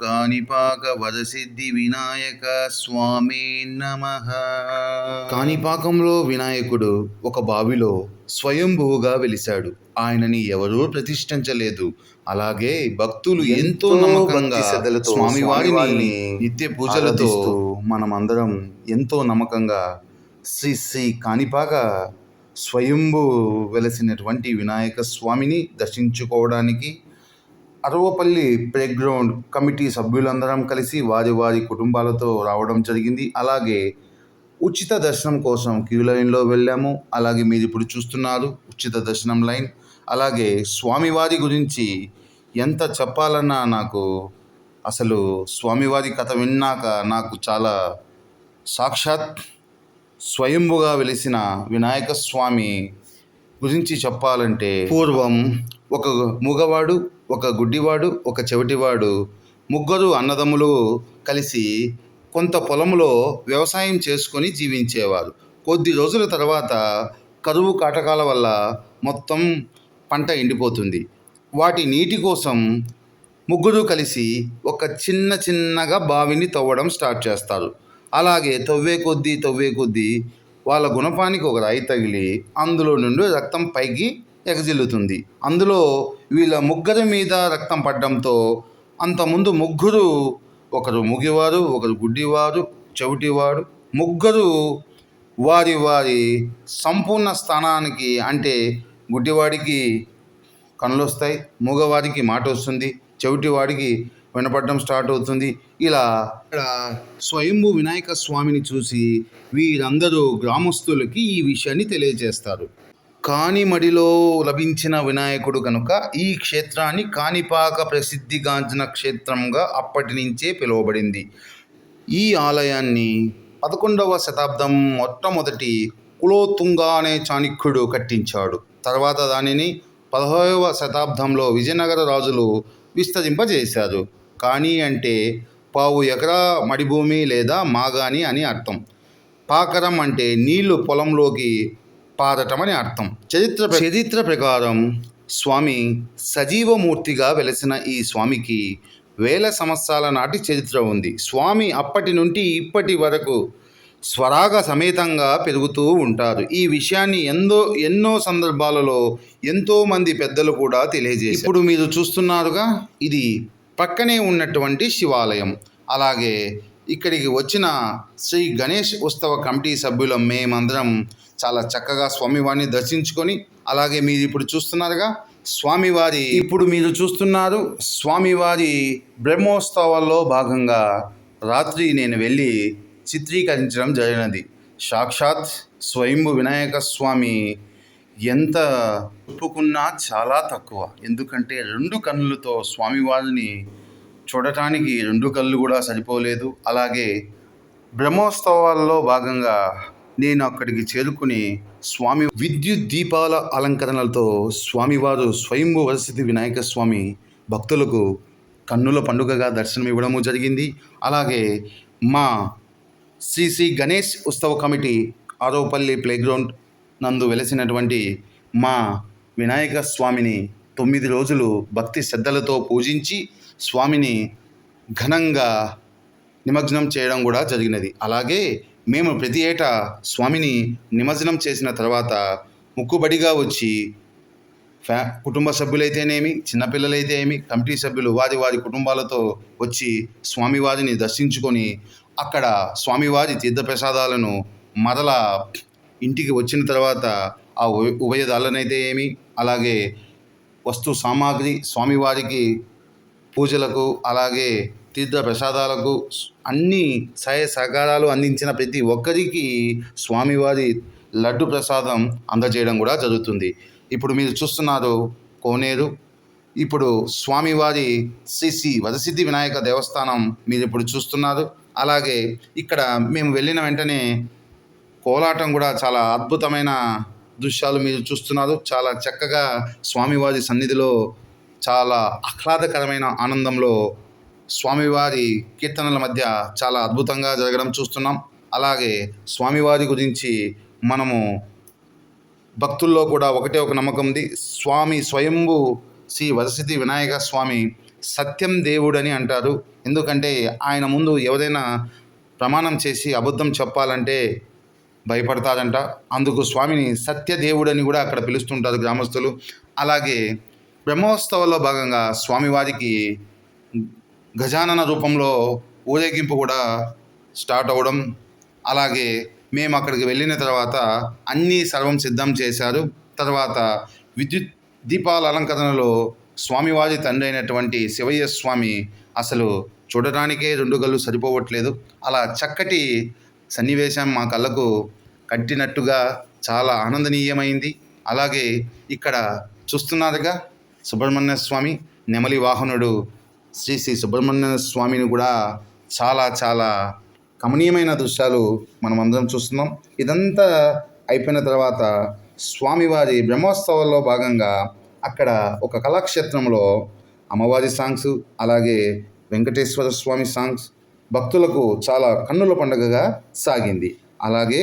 కాణిపాక వరసిద్ధి వినాయక స్వామి నమ. కాణిపాకంలో వినాయకుడు ఒక బావిలో స్వయంభూగా వెలిశాడు. ఆయనని ఎవరూ ప్రతిష్ఠించలేదు. అలాగే భక్తులు ఎంతో నమ్మకంగా స్వామివారిని నిత్య పూజలతో మనమందరం ఎంతో నమ్మకంగా శ్రీ శ్రీ కాణిపాక స్వయంభూ వెలసినటువంటి వినాయక స్వామిని దర్శించుకోవడానికి అరవపల్లి ప్లేగ్రౌండ్ కమిటీ సభ్యులందరం కలిసి వారి వారి కుటుంబాలతో రావడం జరిగింది. అలాగే ఉచిత దర్శనం కోసం క్యూ లైన్లో వెళ్ళాము. అలాగే మీరు ఇప్పుడు చూస్తున్నారు ఉచిత దర్శనం లైన్. అలాగే స్వామివారి గురించి ఎంత చెప్పాలన్నా నాకు అసలు స్వామివారి కథ విన్నాక నాకు చాలా సాక్షాత్ స్వయంభుగా వెలిసిన వినాయక స్వామి గురించి చెప్పాలంటే పూర్వం ఒక మూగవాడు ఒక గుడ్డివాడు ఒక చెవిటివాడు ముగ్గురు అన్నదమ్ములు కలిసి కొంత పొలంలో వ్యవసాయం చేసుకొని జీవించేవారు. కొద్ది రోజుల తర్వాత కరువు కాటకాల వల్ల మొత్తం పంట ఎండిపోతుంది. వాటి నీటి కోసం ముగ్గురు కలిసి ఒక చిన్న చిన్నగా బావిని తవ్వడం స్టార్ట్ చేస్తారు. అలాగే తవ్వే కొద్దీ తవ్వే కొద్దీ వాళ్ళ గుణపానికి ఒక రాయి తగిలి అందులో నుండి రక్తం పైకి ఎగజిల్లుతుంది. అందులో వీళ్ళ ముగ్గురి మీద రక్తం పడడంతో అంతకుముందు ముగ్గురు ఒకరు ముగివారు ఒకరు గుడ్డివారు చెవిటివాడు ముగ్గురు వారి వారి సంపూర్ణ స్థానానికి అంటే గుడ్డివాడికి కళ్ళు వస్తాయి మూగవాడికి మాట వస్తుంది చెవిటివాడికి వినపడడం స్టార్ట్ అవుతుంది. ఇలా ఇక్కడ స్వయంభూ వినాయక స్వామిని చూసి వీరందరూ గ్రామస్తులకి ఈ విషయాన్ని తెలియజేస్తారు. కానిమడిలో లభించిన వినాయకుడు కనుక ఈ క్షేత్రాన్ని కాణిపాక ప్రసిద్ధిగాంచిన క్షేత్రంగా అప్పటి నుంచే పిలువబడింది. ఈ ఆలయాన్ని పదకొండవ శతాబ్దం మొట్టమొదటి కులోతుంగ అనే చాణక్యుడు కట్టించాడు. తర్వాత దానిని పదహారవ శతాబ్దంలో విజయనగర రాజులు విస్తరింపజేశారు. కానీ అంటే పావు ఎకరా మడిభూమి లేదా మాగాని అని అర్థం. పాకరం అంటే నీళ్ళు పొలంలోకి పారటం అని అర్థం. చరిత్ర చరిత్ర ప్రకారం స్వామి సజీవమూర్తిగా వెలసిన ఈ స్వామికి వేల సంవత్సరాల నాటి చరిత్ర ఉంది. స్వామి అప్పటి నుండి ఇప్పటి వరకు స్వరాగ సమేతంగా పెరుగుతూ ఉంటారు. ఈ విషయాన్ని ఎందో ఎన్నో సందర్భాలలో ఎంతో మంది పెద్దలు కూడా తెలియజేశారు. ఇప్పుడు మీరు చూస్తున్నారుగా ఇది పక్కనే ఉన్నటువంటి శివాలయం. అలాగే ఇక్కడికి వచ్చిన శ్రీ గణేష్ ఉత్సవ కమిటీ సభ్యులం మేమందరం చాలా చక్కగా స్వామివారిని దర్శించుకొని అలాగే మీరు ఇప్పుడు చూస్తున్నారుగా స్వామివారి ఇప్పుడు మీరు చూస్తున్నారు స్వామివారి బ్రహ్మోత్సవాల్లో భాగంగా రాత్రి నేను వెళ్ళి చిత్రీకరించడం జరిగినది. సాక్షాత్ స్వయంభు వినాయక స్వామి ఎంత ఒప్పుకున్నా చాలా తక్కువ. ఎందుకంటే రెండు కన్నులతో స్వామివారిని చూడటానికి రెండు కళ్ళు కూడా సరిపోలేదు. అలాగే బ్రహ్మోత్సవాల్లో భాగంగా నేను అక్కడికి చేరుకుని స్వామి విద్యుత్ దీపాల అలంకరణలతో స్వామివారు స్వయంభు వరసిద్ధి వినాయక స్వామి భక్తులకు కన్నుల పండుగగా దర్శనం ఇవ్వడము జరిగింది. అలాగే మా శ్రీ శ్రీ గణేష్ ఉత్సవ కమిటీ ఆరోపల్లి ప్లేగ్రౌండ్ నందు వెలసినటువంటి మా వినాయక స్వామిని తొమ్మిది రోజులు భక్తి శ్రద్ధలతో పూజించి స్వామిని ఘనంగా నిమగ్నం చేయడం కూడా జరిగినది. అలాగే మేము ప్రతి ఏటా స్వామిని నిమజ్జనం చేసిన తర్వాత ముక్కుబడిగా వచ్చి ఫ్యా కుటుంబ సభ్యులైతేనేమి చిన్నపిల్లలైతే ఏమి కమిటీ సభ్యులు వారి వారి కుటుంబాలతో వచ్చి స్వామివారిని దర్శించుకొని అక్కడ స్వామివారి తీర్థప్రసాదాలను మరలా ఇంటికి వచ్చిన తర్వాత ఆ ఉభయదాలనైతే ఏమి అలాగే వస్తు సామాగ్రి స్వామివారికి పూజలకు అలాగే తీర్థ ప్రసాదాలకు అన్ని సహాయ సహకారాలు అందించిన ప్రతి ఒక్కరికి స్వామివారి లడ్డు ప్రసాదం అందజేయడం కూడా జరుగుతుంది. ఇప్పుడు మీరు చూస్తున్నారు కోనేరు. ఇప్పుడు స్వామివారి శ్రీ శ్రీ వరసిద్ధి వినాయక దేవస్థానం మీరు ఇప్పుడు చూస్తున్నారు. అలాగే ఇక్కడ మేము వెళ్ళిన వెంటనే కోలాటం కూడా చాలా అద్భుతమైన దృశ్యాలు మీరు చూస్తున్నారు. చాలా చక్కగా స్వామివారి సన్నిధిలో చాలా ఆహ్లాదకరమైన ఆనందంలో స్వామివారి కీర్తనల మధ్య చాలా అద్భుతంగా జరగడం చూస్తున్నాం. అలాగే స్వామివారి గురించి మనము భక్తుల్లో కూడా ఒకటే ఒక నమ్మకం ఉంది. స్వామి స్వయంభు శ్రీ వరసిద్ధి వినాయక స్వామి సత్యం దేవుడని అంటారు. ఎందుకంటే ఆయన ముందు ఎవరైనా ప్రమాణం చేసి అబద్ధం చెప్పాలంటే భయపడతారంట. అందుకు స్వామిని సత్యదేవుడని కూడా అక్కడ పిలుస్తుంటారు గ్రామస్తులు. అలాగే బ్రహ్మోత్సవాల్లో భాగంగా స్వామివారికి గజానన రూపంలో ఊరేగింపు కూడా స్టార్ట్ అవ్వడం అలాగే మేము అక్కడికి వెళ్ళిన తర్వాత అన్నీ సర్వం సిద్ధం చేశారు. తర్వాత విద్యుత్ దీపాల అలంకరణలో స్వామివారి తండ్రి అయినటువంటి శివయ్య స్వామి అసలు చూడడానికే రెండు కళ్ళు సరిపోవట్లేదు. అలా చక్కటి సన్నివేశం మా కళ్ళకు కట్టినట్టుగా చాలా ఆనందనీయమైంది. అలాగే ఇక్కడ చూస్తున్నారుగా సుబ్రహ్మణ్య స్వామి నెమలి వాహనుడు శ్రీ శ్రీ సుబ్రహ్మణ్య స్వామిని కూడా చాలా చాలా కమనీయమైన దృశ్యాలు మనం అందరం చూస్తున్నాం. ఇదంతా అయిపోయిన తర్వాత స్వామివారి బ్రహ్మోత్సవాల్లో భాగంగా అక్కడ ఒక కళాక్షేత్రంలో అమ్మవారి సాంగ్స్ అలాగే వెంకటేశ్వర స్వామి సాంగ్స్ భక్తులకు చాలా కన్నుల పండుగగా సాగింది. అలాగే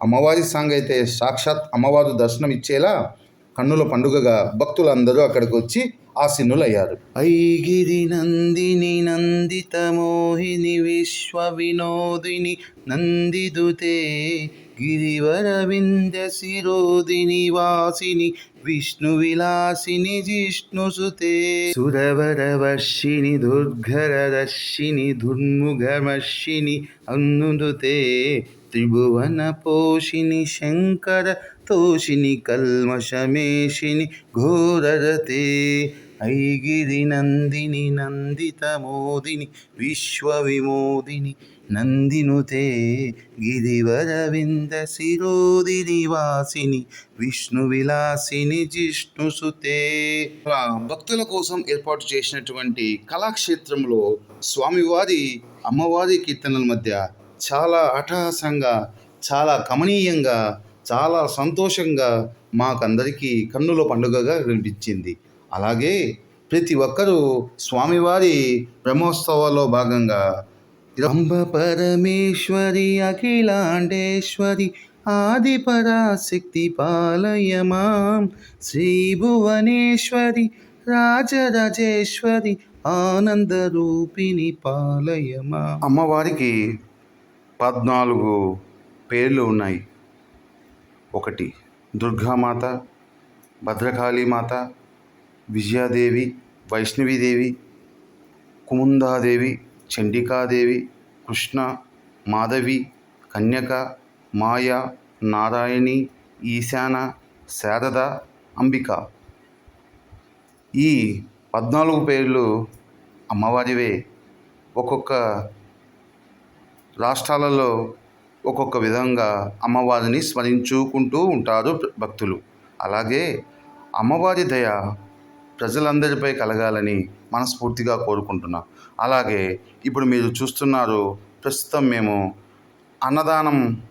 అమ్మవారి సాంగ్ అయితే సాక్షాత్ అమ్మవారు దర్శనం ఇచ్చేలా కన్నుల పండుగగా భక్తులందరూ అక్కడికి వచ్చి ఆసీనులయ్యారు. ఐగిరి నందిని నందిత మోహిని విశ్వ వినోదిని నందిదుతే గిరివర వింద శిరోదిని వాసిని విష్ణు విలాసిని జిష్ణుసుతే సురవర వర్షిని దుర్ఘర దర్శిని దుర్ముఘమర్షిని అన్నుదుతే త్రిభువన పోషిని శంకర తోషిని కల్మషమేషిని ఘోరరతే. ఐగిరి నందిని నందిత మోదిని విశ్వ విమోదిని నందినుతే గిరివరవింద శిరోదిని వాసిని విష్ణు విలాసిని జిష్ణుసుతే అలా భక్తుల కోసం ఏర్పాటు చేసినటువంటి కళాక్షేత్రంలో స్వామివారి అమ్మవారి కీర్తనల మధ్య చాలా అట్టహాసంగా చాలా కమనీయంగా చాలా సంతోషంగా మాకందరికీ కన్నుల పండుగగా కనిపించింది అలాగే ప్రతి ఒక్కరూ స్వామివారి బ్రహ్మోత్సవాల్లో భాగంగా రంభ పరమేశ్వరి అఖిలాండేశ్వరి ఆది పరాశక్తి పాలయమాం శ్రీ భువనేశ్వరి రాజరాజేశ్వరి ఆనంద రూపిణి పాలయమా. అమ్మవారికి పద్నాలుగు పేర్లు ఉన్నాయి. ఒకటి దుర్గామాత భద్రకాళీమాత విజయాదేవి వైష్ణవీదేవి కుముందాదేవి చండికాదేవి కృష్ణ మాధవి కన్యక మాయ నారాయణి ఈశాన శారద అంబిక. ఈ పద్నాలుగు పేర్లు అమ్మవారివే. ఒక్కొక్క రాష్ట్రాలలో ఒక్కొక్క విధంగా అమ్మవారిని స్మరించుకుంటూ ఉంటారు భక్తులు. అలాగే అమ్మవారి దయ ప్రజలందరిపై కలగాలని మనస్ఫూర్తిగా కోరుకుంటున్నాం. అలాగే ఇప్పుడు మీరు చూస్తున్నారు ప్రస్తుతం మేము అన్నదానం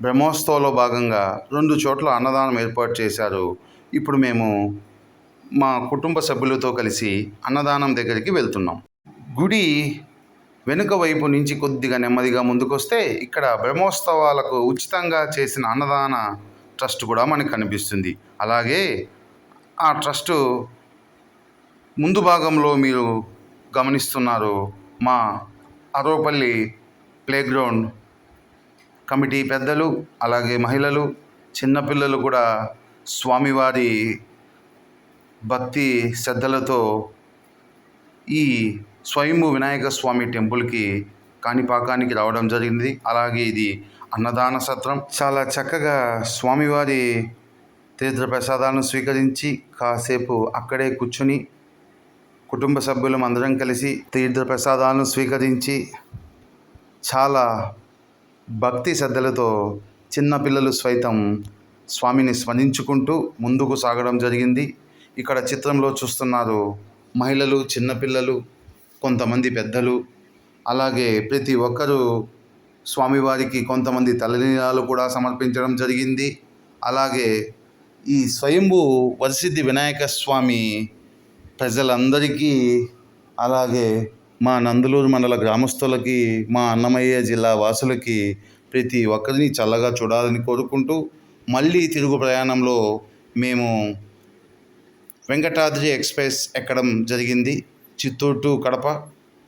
బ్రహ్మోత్సవంలో భాగంగా రెండు చోట్ల అన్నదానం ఏర్పాటు చేశారు. ఇప్పుడు మేము మా కుటుంబ సభ్యులతో కలిసి అన్నదానం దగ్గరికి వెళ్తున్నాం. గుడి వెనుక వైపు నుంచి కొద్దిగా నెమ్మదిగా ముందుకొస్తే ఇక్కడ బ్రహ్మోత్సవాలకు ఉచితంగా చేసిన అన్నదాన ట్రస్ట్ కూడా మనకు కనిపిస్తుంది. అలాగే ఆ ట్రస్టు ముందు భాగంలో మీరు గమనిస్తున్నారు మా అరవపల్లి ప్లేగ్రౌండ్ కమిటీ పెద్దలు అలాగే మహిళలు చిన్నపిల్లలు కూడా స్వామివారి భక్తి శ్రద్ధలతో ఈ స్వయంభూ వినాయక స్వామి టెంపుల్కి కాణిపాకానికి రావడం జరిగింది. అలాగే ఇది అన్నదాన సత్రం. చాలా చక్కగా స్వామివారి తీర్థ ప్రసాదాలను స్వీకరించి కాసేపు అక్కడే కూర్చుని కుటుంబ సభ్యులం అందరం కలిసి తీర్థ ప్రసాదాలను స్వీకరించి చాలా భక్తి శ్రద్ధలతో చిన్నపిల్లలు సైతం స్వామిని స్మరించుకుంటూ ముందుకు సాగడం జరిగింది. ఇక్కడ చిత్రంలో చూస్తున్నారు మహిళలు చిన్నపిల్లలు కొంతమంది పెద్దలు అలాగే ప్రతి ఒక్కరూ స్వామివారికి కొంతమంది తలనీలాలు కూడా సమర్పించడం జరిగింది. అలాగే ఈ స్వయంభూ వరసిద్ధి వినాయక స్వామి ప్రజలందరికీ అలాగే మా నందులూరు మండల గ్రామస్తులకి మా అన్నమయ్య జిల్లా వాసులకి ప్రతి ఒక్కరిని చల్లగా చూడాలని కోరుకుంటూ మళ్ళీ తిరుగు ప్రయాణంలో మేము వెంకటాద్రి ఎక్స్ప్రెస్ ఎక్కడం జరిగింది. చిత్తూరు టు కడప.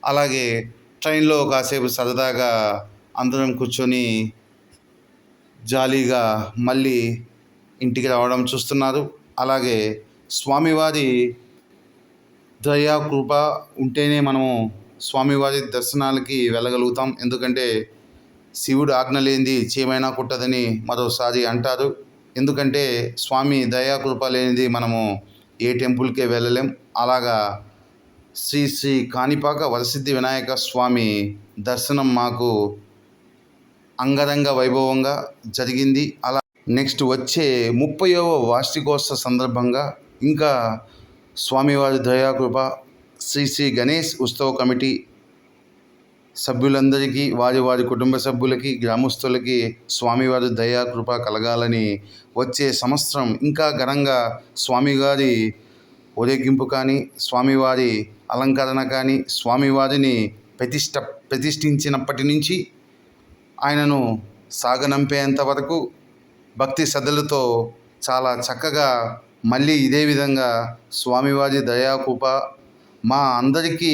అలాగే ట్రైన్లో కాసేపు సరదాగా అందరం కూర్చొని జాలీగా మళ్ళీ ఇంటికి రావడం చూస్తున్నారు. అలాగే స్వామివారి దయా కృప ఉంటేనే మనము స్వామివారి దర్శనాలకి వెళ్ళగలుగుతాం. ఎందుకంటే శివుడు ఆజ్ఞ లేనిది చేమైనా కుట్టదని మరోసారి అంటారు. ఎందుకంటే స్వామి దయా కృప లేనిది మనము ఏ టెంపుల్కే వెళ్ళలేం. అలాగా శ్రీ శ్రీ కాణిపాక వరసిద్ధి వినాయక స్వామి దర్శనం మాకు అంగరంగ వైభవంగా జరిగింది. అలా నెక్స్ట్ వచ్చే ముప్పైవ వార్షికోత్సవ సందర్భంగా ఇంకా స్వామివారి దయాకృప శ్రీ శ్రీ గణేష్ ఉత్సవ కమిటీ సభ్యులందరికీ వారి వారి కుటుంబ సభ్యులకి గ్రామస్తులకి స్వామివారి దయాకృప కలగాలని వచ్చే సంవత్సరం ఇంకా ఘనంగా స్వామివారి ఊరేగింపు కానీ స్వామివారి అలంకరణ కానీ స్వామివారిని ప్రతిష్ట ప్రతిష్ఠించినప్పటి నుంచి ఆయనను సాగనంపేంత వరకు భక్తి శ్రద్ధలతో చాలా చక్కగా మళ్ళీ ఇదే విధంగా స్వామివారి దయాకూప మా అందరికీ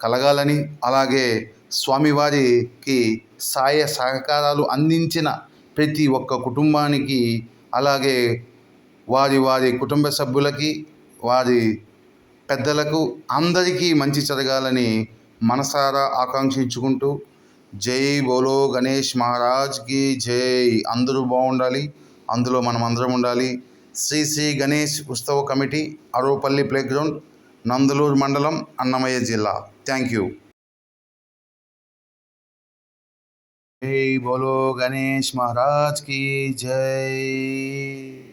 కలగాలని అలాగే స్వామివారికి సాయ సహకారాలు అందించిన ప్రతి ఒక్క కుటుంబానికి అలాగే వారి వారి కుటుంబ సభ్యులకి వారి పెద్దలకు అందరికీ మంచి జరగాలని మనసారా ఆకాంక్షించుకుంటూ జై బోలో గణేష్ మహారాజ్కి జై. అందరూ బాగుండాలి. అందులో మనం అందరం ఉండాలి. శ్రీ శ్రీ గణేష్ ఉత్సవ కమిటీ అరోపల్లి ప్లేగ్రౌండ్ నందలూరు మండలం అన్నమయ్య జిల్లా. Thank you. జై బోలో గణేష్ మహారాజ్కి జై.